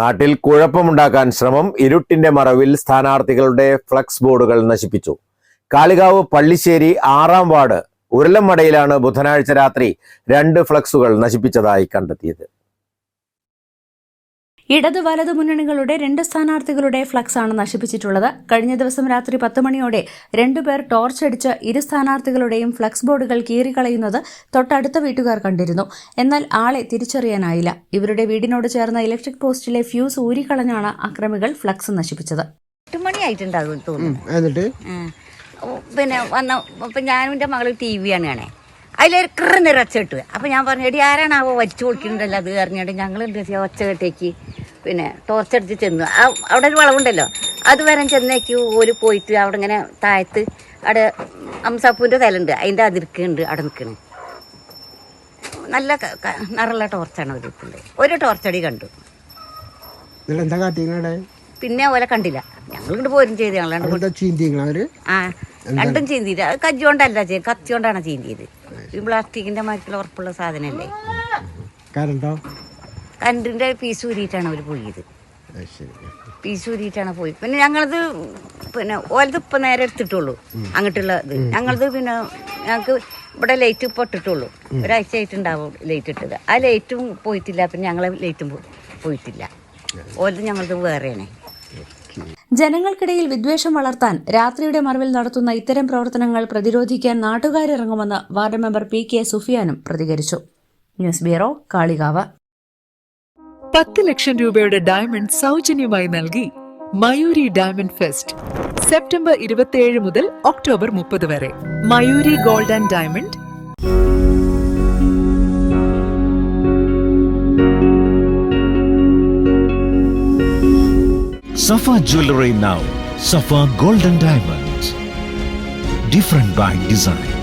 നാട്ടിൽ കുഴപ്പമുണ്ടാക്കാൻ ശ്രമം ഇരുട്ടിന്റെ മറവിൽ സ്ഥാനാർത്ഥികളുടെ ഫ്ലക്സ് ബോർഡുകൾ നശിപ്പിച്ചു. കാളികാവ് പള്ളിശ്ശേരി ആറാം വാർഡ് ഉരുളമടയിലാണ് ബുധനാഴ്ച രാത്രി രണ്ട് ഫ്ലക്സുകൾ നശിപ്പിച്ചതായി കണ്ടെത്തിയത്. ഇടത് വലത് മുന്നണികളുടെ രണ്ട് സ്ഥാനാർത്ഥികളുടെ ഫ്ലക്സ് ആണ് നശിപ്പിച്ചിട്ടുള്ളത്. കഴിഞ്ഞ ദിവസം രാത്രി പത്ത് മണിയോടെ രണ്ടുപേർ ടോർച്ചടിച്ച് ഇരു സ്ഥാനാർത്ഥികളുടെയും ഫ്ലക്സ് ബോർഡുകൾ കീറിക്കളയുന്നത് തൊട്ടടുത്ത വീട്ടുകാർ കണ്ടിരുന്നു. എന്നാൽ ആളെ തിരിച്ചറിയാനായില്ല. ഇവരുടെ വീടിനോട് ചേർന്ന ഇലക്ട്രിക് പോസ്റ്റിലെ ഫ്യൂസ് ഊരിക്കളഞ്ഞാണ് അക്രമികൾ ഫ്ലക്സ് നശിപ്പിച്ചത്. എന്നിട്ട്? പിന്നെ വന്ന ഇപ്പം ഞാനും എന്റെ മകൾ ടി വിയാണ് കാണേ. അതിലൊരു കൃ നിറച്ചിട്ട് അപ്പം ഞാൻ പറഞ്ഞു എടി ആരാണാവോ വലിച്ചു കൊടുക്കുന്നുണ്ടല്ലോ അത് അറിഞ്ഞിട്ട് ഞങ്ങൾ എന്താ ചെയ്യുക ഒച്ച കെട്ടേക്ക്. പിന്നെ ടോർച്ചടിച്ച് ചെന്നു. ആ അവിടെ ഒരു വളവുണ്ടല്ലോ. അത് വരെ ചെന്നേക്ക് ഓൽ പോയിട്ട് അവിടെ ഇങ്ങനെ താഴത്ത് അവിടെ അംസാപ്പൂവിന്റെ തലുണ്ട് അതിന്റെ അതിർക്കുണ്ട് അവിടെ നിൽക്കണേ. നല്ല ക- ടോർച്ചാണ് ഒരു ഒരു ടോർച്ചടി കണ്ടു. പിന്നെ ഓലെ കണ്ടില്ല. ഞങ്ങൾ ഇങ്ങോട്ട് പോരും ചെയ്ത്. ഞങ്ങൾ ആ രണ്ടും ചീന്തിയിട്ട് അത് കജ്ജി കൊണ്ടല്ല ചെയ്ത് കത്തി കൊണ്ടാണ് ചീന്തിയത് ഈ പ്ലാസ്റ്റിക്കിന്റെ മരത്തിൽ ഉറപ്പുള്ള സാധനമല്ലേ കരണ്ടോ കരണ്ടിന്റെ പീസ് ഊരിയിട്ടാണ് അവർ പോയത്. ശരി. പീസ് ഊരിയിട്ടാണ് പോയി പിന്നെ ഞങ്ങളത് പിന്നെ ഓലത് ഇപ്പം നേരെ എടുത്തിട്ടുള്ളൂ. അങ്ങോട്ടുള്ള ഇത്. ഞങ്ങളത് പിന്നെ ഞങ്ങൾക്ക് ഇവിടെ ലൈറ്റ് ഇപ്പോൾ ഇട്ടിട്ടുള്ളൂ. ഒരാഴ്ച ആയിട്ടുണ്ടാവും ലൈറ്റ് ഇട്ടത്. ആ ലൈറ്റും പോയിട്ടില്ല. പിന്നെ ഞങ്ങളെ ലൈറ്റും പോയിട്ടില്ല. ഓലത് ഞങ്ങളത് വേറെയാണ്. ജനങ്ങൾക്കിടയിൽ വിദ്വേഷം വളർത്താൻ രാത്രിയുടെ മറവിൽ നടത്തുന്ന ഇത്തരം പ്രവർത്തനങ്ങൾ പ്രതിരോധിക്കാൻ നാട്ടുകാരിറങ്ങുമെന്ന് വാർഡ് മെമ്പർ പി കെ സുഫിയാനും പ്രതികരിച്ചു. News bureau Kalikavu. പത്ത് ലക്ഷം രൂപയുടെ ഡയമണ്ട് സൗജന്യമായി നൽകി മയൂരി ഡയമണ്ട് ഫെസ്റ്റ് സെപ്റ്റംബർ ഇരുപത്തിയേഴ് മുതൽ ഒക്ടോബർ മുപ്പത് വരെ. Mayuri gold and diamond Safa jewellery now Safa golden diamonds different by design.